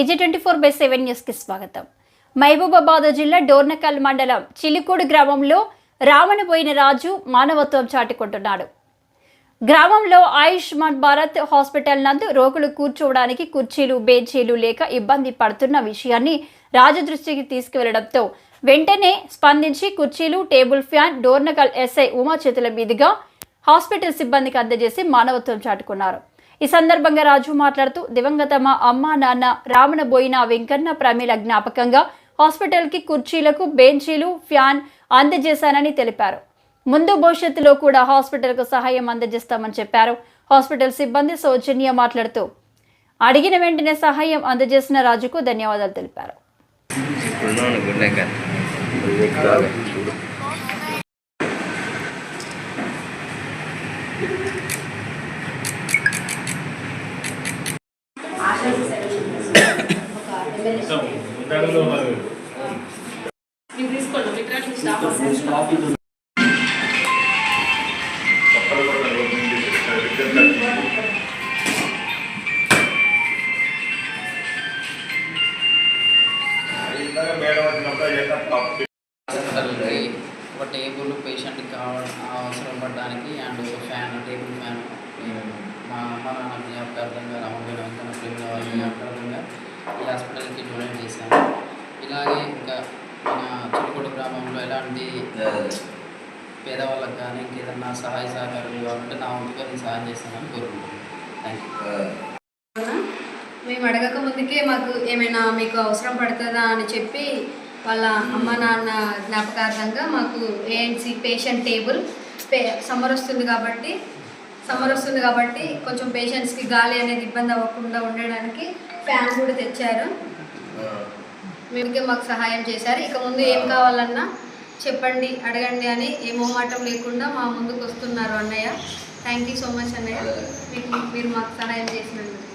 TG twenty four by seven న్యూస్కి స్వాగతం. మహబూబాబాద్ జిల్లా డోర్నకల్ మండలం చిలికూడు గ్రామంలో రావణబోయిన రాజు మానవత్వం చాటుకుంటున్నాడు. గ్రామంలో ఆయుష్మాన్ భారత్ హాస్పిటల్ నందు రోగులు కూర్చోవడానికి కుర్చీలు బేంచీలు లేక ఇబ్బంది పడుతున్న విషయాన్ని రాజు దృష్టికి తీసుకువెళ్ళడంతో వెంటనే స్పందించి కుర్చీలు table fan Dornakal SI Uma చేతుల మీదుగా హాస్పిటల్ సిబ్బందికి అందజేసి మానవత్వం చాటుకున్నారు. ఈ సందర్భంగా రాజు మాట్లాడుతూ దివంగత మా అమ్మ నాన్న రామణబోయిన వెంకన్న ప్రమీల జ్ఞాపకంగా హాస్పిటల్కి కుర్చీలకు బెంచీలు ఫ్యాన్ అందజేశానని తెలిపారు. ముందు భవిష్యత్తులో కూడా హాస్పిటల్కు సహాయం అందజేస్తామని చెప్పారు. హాస్పిటల్ సిబ్బంది సౌజన్య మాట్లాడుతూ అడిగిన వెంటనే సహాయం అందజేసిన రాజుకు ధన్యవాదాలు తెలిపారు. ఒక టేబుల్ పేషెంట్కి కావడం అవసరం పడడానికి అండ్ ఒక ఫ్యాన్ టేబుల్ ఫ్యాన్. మా అమ్మ నాన్న జ్ఞాపకార్థంగా రామగిరి వెంకన్న ప్రేమ వాళ్ళ జ్ఞాపకార్థంగా ఈ హాస్పిటల్కి డొనేట్ చేశాను ఇలాగే ఇంకా మన చిలుకోడు గ్రామంలో ఎలాంటి పేదవాళ్ళకి కానీ ఇంకేదన్నా సహాయ సహకారాలు కావాలంటే నా వంతుగా నేను సహాయం చేస్తానని కోరుకుంటున్నాను. థ్యాంక్ యూ మేము అడగక ముందుకే మాకు ఏమైనా మీకు అవసరం పడుతుందా అని చెప్పి వాళ్ళ అమ్మ నాన్న జ్ఞాపకార్థంగా మాకు ఏఎన్సీ పేషెంట్ టేబుల్ పే సమ్మర్ వస్తుంది కాబట్టి సమ్మర్ వస్తుంది కాబట్టి కొంచెం పేషెంట్స్కి గాలి అనేది ఇబ్బంది అవ్వకుండా ఉండడానికి ఫ్యాన్ కూడా తెచ్చారు. మీకే మాకు సహాయం చేశారు. ఇక ముందు ఏం కావాలన్నా చెప్పండి అడగండి అని ఏ మొహమాటం లేకుండా మా ముందుకు వస్తున్నారు అన్నయ్య. థ్యాంక్ యూ సో మచ్ అన్నయ్య. మీకు మీరు మాకు సహాయం చేసినందుకు.